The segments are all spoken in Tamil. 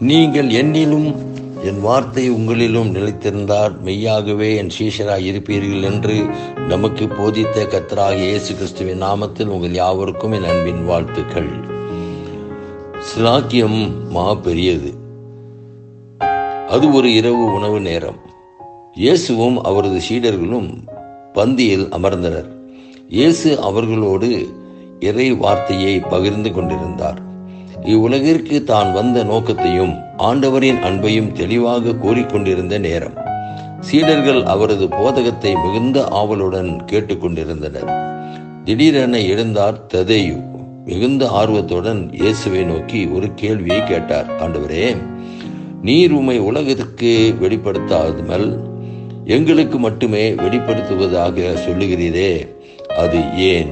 நீங்கள் என்னிலும் என் வார்த்தை உங்களிலும் நிலைத்திருந்தார். மெய்யாகவே என் சீஷராய் இருப்பீர்கள் என்று நமக்கு போதித்த கத்தராக இயேசு கிறிஸ்துவின் நாமத்தில் உங்கள் யாவருக்கும் என் அன்பின் வாழ்த்துக்கள். சிலாக்கியம் மா பெரியது அது ஒரு இரவு உணவு நேரம். இயேசுவும் அவரது சீடர்களும் பந்தியில் அமர்ந்தனர். இயேசு அவர்களோடு இறை வார்த்தையை பகிர்ந்து கொண்டிருந்தார். இவ்வுலகிற்கு தான் வந்த நோக்கத்தையும் ஆண்டவரின் அன்பையும் தெளிவாக கூறிக்கொண்டிருந்த நேரம். சீடர்கள் அவரது போதகத்தை மிகுந்த ஆவலுடன் கேட்டுக்கொண்டிருந்தனர். திடீரென எழுந்தார் ததேயு. மிகுந்த ஆர்வத்துடன் இயேசுவை நோக்கி ஒரு கேள்வியை கேட்டார். ஆண்டவரே நீர் உமை உலகத்திற்கு வெளிப்படுத்தாமல் எங்களுக்கு மட்டுமே வெளிப்படுத்துவதாக சொல்லுகிறீரே அது ஏன்?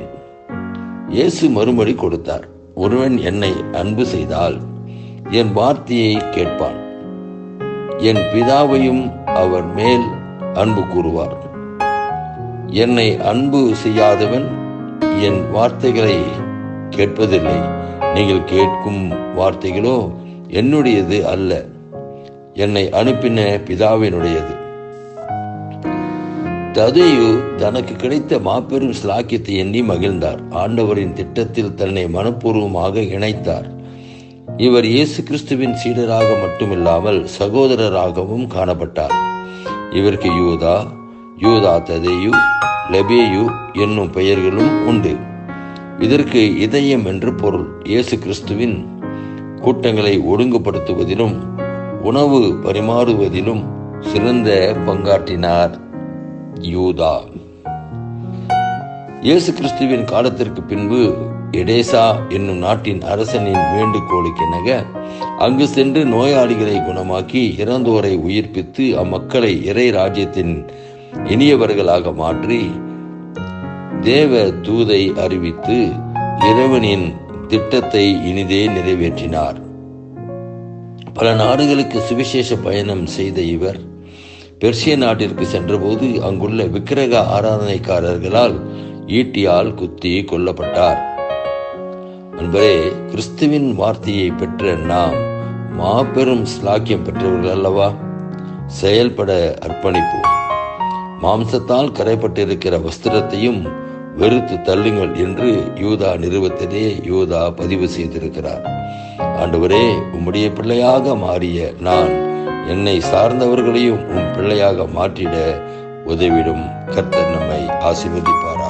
இயேசு மறுமொழி கொடுத்தார். ஒருவன் என்னை அன்பு செய்தால் என் வார்த்தையை கேட்பான். என் பிதாவையும் அவர் மேல் அன்பு கூறுவார். என்னை அன்பு செய்யாதவன் என் வார்த்தைகளை கேட்பதில்லை. நீங்கள் கேட்கும் வார்த்தைகளோ என்னுடையது அல்ல. என்னை அனுப்பின பிதாவினுடையது. ததையு தனக்கு கிடைத்த மாபெரும் சிலாக்கியத்தை எண்ணி மகிழ்ந்தார். ஆண்டவரின் திட்டத்தில் தன்னை மனப்பூர்வமாக இணைத்தார். இவர் இயேசு கிறிஸ்துவின் சீடராக மட்டுமில்லாமல் சகோதரராகவும் காணப்பட்டார். இவருக்கு யூதா யூதா ததேயு லெபேயு என்னும் பெயர்களும் உண்டு. இதற்கு இதயம் என்று பொருள். இயேசு கிறிஸ்துவின் கூட்டங்களை ஒழுங்குபடுத்துவதிலும் உணவு பரிமாறுவதிலும் சிறந்த பங்காற்றினார். யூதா. இயேசு கிறிஸ்துவின் காலத்திற்கு பின்பு எடேசா என்னும் நாட்டின் அரசனின் வேண்டுகோளுக்கெனக அங்கு சென்று நோயாளிகளை குணமாக்கி இறந்தோரை உயிர்ப்பித்து அம்மக்களை இறை ராஜ்யத்தின் இனியவர்களாக மாற்றி தேவ தூதை அறிவித்து இறைவனின் திட்டத்தை இனிதே நிறைவேற்றினார். பல நாடுகளுக்கு சுவிசேஷ பயணம் செய்த இவர் பெர்சிய நாட்டிற்கு சென்றபோது அங்குள்ள விக்கிரக ஆராதனைக்காரர்களால் ஈட்டியால் குத்தி கொல்லப்பட்டார். அன்பரே கிறிஸ்துவின் வார்த்தையை பெற்ற நாம் மாபெரும் ஸ்லாக்கியம் பெற்றவர்கள் அல்லவா? செயல்பட அர்ப்பணிப்போம். மாம்சத்தால் கரைப்பட்டிருக்கிற வஸ்திரத்தையும் வெறுத்து தள்ளுங்கள் என்று யூதா நிறுவத்திலே யூதா பதிவு செய்திருக்கிறார். ஆண்டவரே உம்முடைய பிள்ளையாக மாறிய நான் என்னை சார்ந்தவர்களையும் உன் பிள்ளையாக மாற்றிட உதவிடும் கர்த்தர் நம்மை ஆசீர்வதிப்பார்